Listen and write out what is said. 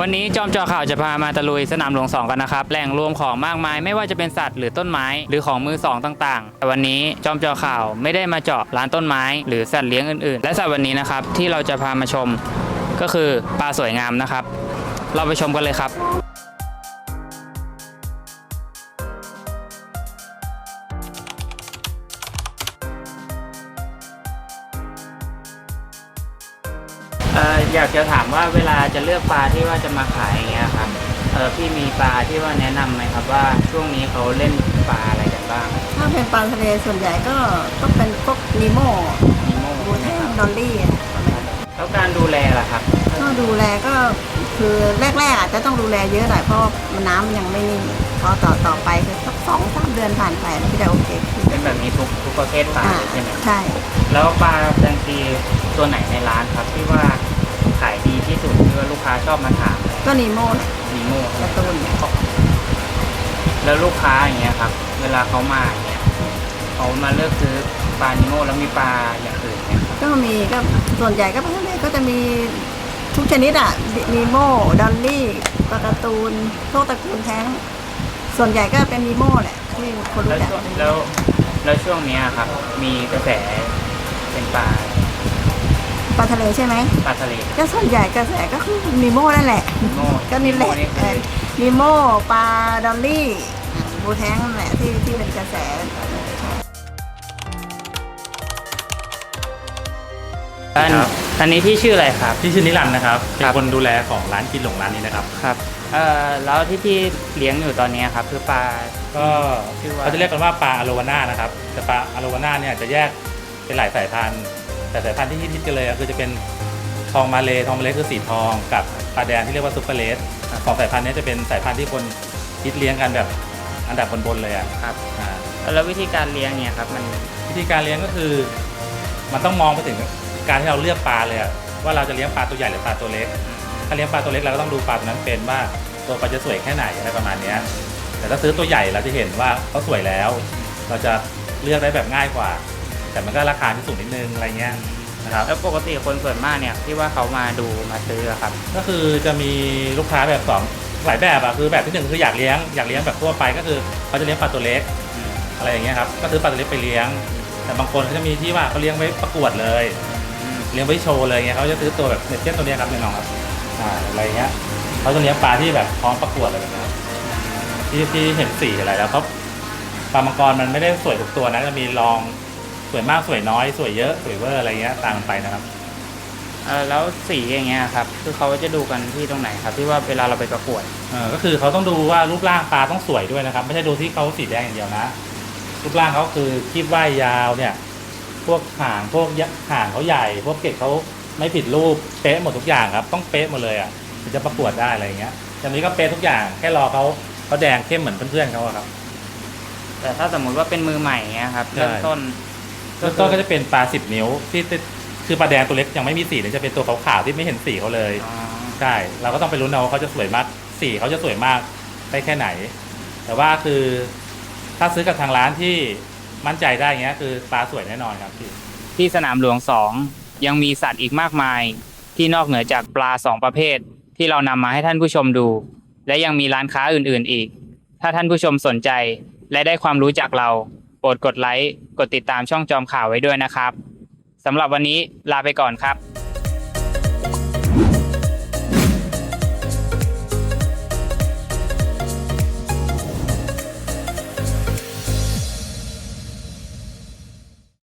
วันนี้จอมจอข่าวจะพามาตะลุยสนามหลวงสองกันนะครับแหล่งรวมของมากมายไม่ว่าจะเป็นสัตว์หรือต้นไม้หรือของมือสองต่างๆ แต่วันนี้จอมจอข่าวไม่ได้มาเจาะร้านต้นไม้หรือสัตว์เลี้ยงอื่นๆ และสัตว์วันนี้นะครับที่เราจะพามาชมก็คือปลาสวยงามนะครับ เราไปชมกันเลยครับ เอออยากจะถามว่าเวลาจะเลือกปลาที่ว่าจะมาขายอย่างเงี้ยครับเออพี่มีปลาที่ว่าแนะนำไหมครับว่าช่วงนี้เขาเล่นปลาอะไรกันบ้างถ้าเป็นปลาทะเลส่วนใหญ่ก็ต้องเป็นพวกนีโมนิโม่บูแทงดอลลี่อะแล้วการดูแลล่ะครับ ก็ดูแลก็ คือแรกๆอาจจะต้องดูแลเยอะหน่อยเพราะมันน้ำมันยังไม่นิ่งพอต่อต่อไปคือสักสองสามเดือนผ่านไปมันก็จะโอเคขึ้นเป็นแบบนี้ทุกทุกประเภทปลาอ่าใช่ไหมใช่ แล้วปลาแซงซีตัวไหนในร้านครับที่ว่าขายดีที่สุดที่ว่าลูกค้าชอบมาถามก็นีโมแหละนิโม่การ์ตูนเนี่ยแล้วลูกค้าอย่างเงี้ยครับ เวลาเขามาอย่างเงี้ยเขามาเลือกซื้อปลานิโม่แล้วมีปลาอย่างอื่นไหมครับก็มีก็ส่วนใหญ่ก็ปลาทะเลก็จะมี ทุกชนิดอะนีโมดอลลี่ปลาการ์ตูนพวกตระกูลแท้ง ส่วนใหญ่ก็เป็นนีโมแหละที่คนแล้วรู้จักช่วงแล้วแล้วช่วงเนี้ยครับ มีกระแสเป็นปลาปลาทะเลใช่ไหมปลาทะเลก็ส่วนใหญ่กระแสก็คือนีโมนั่นแหละนิโม่ก็นี่แหละโม่นี่เอคืออนีโมปลาดอลลี่บูแท้งนั่นแหละที่ที่เป็นกระแส อันครับ อันนี้พี่ชื่ออะไรครับ พี่ชื่อนิรันดร์นะครับ เป็ครันบคนดูแลของร้านกินหลงร้านนี้นะครับ ครับเอ่อแล้วที่พี่เลี้ยงอยู่ตอนเนี้ยครับคือปลา ก็ชื่อว่า เขาจะเรียกกันว่าปลาอะโลวาน่านะครับ แต่ปลาอะโลวาน่าเนี่ยจะแยกเป็นหลายสายพันธุ์ แต่สายพันธุ์ที่ฮิตๆกันเลยอะคือจะเป็นทองมาเลทองมาเลคือสีทอง กับปลาแดงที่เรียกว่าซุปเปอร์เลสสองสายพันธุ์เนี้จะเป็นสายพันธุ์ที่คนฮิตเลี้ยงกันแบบอันดับบนๆเลยอะครับ อ่า แล้ววิธีการเลี้ยงเนี่ยครับมัน วิธีการเลี้ยงก็คือมันต้องมองไปถึง การที่เราเลือกปลาเลยอะว่าเราจะเลี้ยงปลาตัวใหญ่หรือปลาตัวเล็ก ถ้าเลี้ยงปลาตัวเล็กเราก็ต้องดูปลาตัวนั้นเป็นว่าตัวปลาจะสวยแค่ไหนอะไรประมาณเนี้ยแต่ถ้าซื้อตัวใหญ่เราจะเห็นว่าเขาสวยแล้ว เราจะเลือกได้แบบง่ายกว่า แต่มันก็ราคาที่สูงนิดนึงอะไรเงี้ยนะครับแล้วปกติคนส่วนมากเนี่ยที่ว่าเขามาดูมาซื้ออะครับ ก็คือจะมีลูกค้าแบบสองหลายแบบอะคือแบบที่หนึ่งคืออยากเลี้ยงอยากเลี้ยงแบบทั่วไปก็คือเขาจะเลี้ยงปลาตัวเล็กอืมอะไรอย่างเงี้ยครับก็ซื้อปลาตัวเล็กไปเลี้ยง แต่บางคนเขาจะมีที่ว่าเขาเลี้ยงไว้ประกวดเลยอืม เลี้ยงไว้โชว์เลยเงี้ยเขาจะซื้อตัวแบบเช่นตัวเนี้ยครับเนี่ยน้องครับอ่าอะไรเงี้ยเขาจะเลี้ยงปลาที่แบบพร้อมประกวดอะไรแบบเนี้ยครับที่ที่เห็นสีอะไรแล้วเขาปลามังกรมันไม่ได้สวยทุกตัวนะจะมีรองสวยมากสวยน้อย สวยเยอะสวยเวอร์อะไรเงี้ยตามกันไปนะครับ เออแล้วสีอย่างเงี้ยครับ คือเขาจะดูกันที่ตรงไหนครับ ที่ว่าเวลาเราไปประกวด เออก็คือเขาต้องดูว่ารูปร่างปลาต้องสวยด้วยนะครับ ไม่ใช่ดูที่เขาสีแดงอย่างเดียวนะ รูปร่างเขาคือคีบว่ายยาวเนี่ย พวกหางพวกยะหางเขาใหญ่ พวกเกล็ดเขาไม่ผิดรูปเป๊ะหมดทุกอย่างครับ ต้องเป๊ะหมดเลยอะถึงจะประกวดได้อะไรอย่างเงี้ยอย่างนี้ก็เป๊ะทุกอย่างแค่รอเขาเขาแดงเข้มเหมือนเพื่อนๆเขาอะครับ แต่ถ้าสมมุติว่าเป็นมือใหม่เงี้ยครับใช่ เริ่มต้นเริ่มต้นก็จะเป็นปลาสิบนิ้วที่ติดคือปลาแดงตัวเล็กยังไม่มีสีเลยจะเป็นตัวขาวๆที่ไม่เห็นสีเขาเลย อ๋อใช่เราก็ต้องไปลุ้นเอาว่าเขาจะสวยมากสีเขาจะสวยมากได้แค่ไหน แต่ว่าคือถ้าซื้อกับทางร้านที่ มั่นใจได้เงี้ยคือปลาสวยแน่นอนครับพี่ ที่สนามหลวงสองยังมีสัตว์อีกมากมาย ที่นอกเหนือจากปลาสองประเภท ที่เรานำมาให้ท่านผู้ชมดู และยังมีร้านค้าอื่นๆอีก ถ้าท่านผู้ชมสนใจและได้ความรู้จากเรา โปรดกดไลค์กดติดตามช่องจอมข่าวไว้ด้วยนะครับสำหรับวันนี้ลาไปก่อนครับ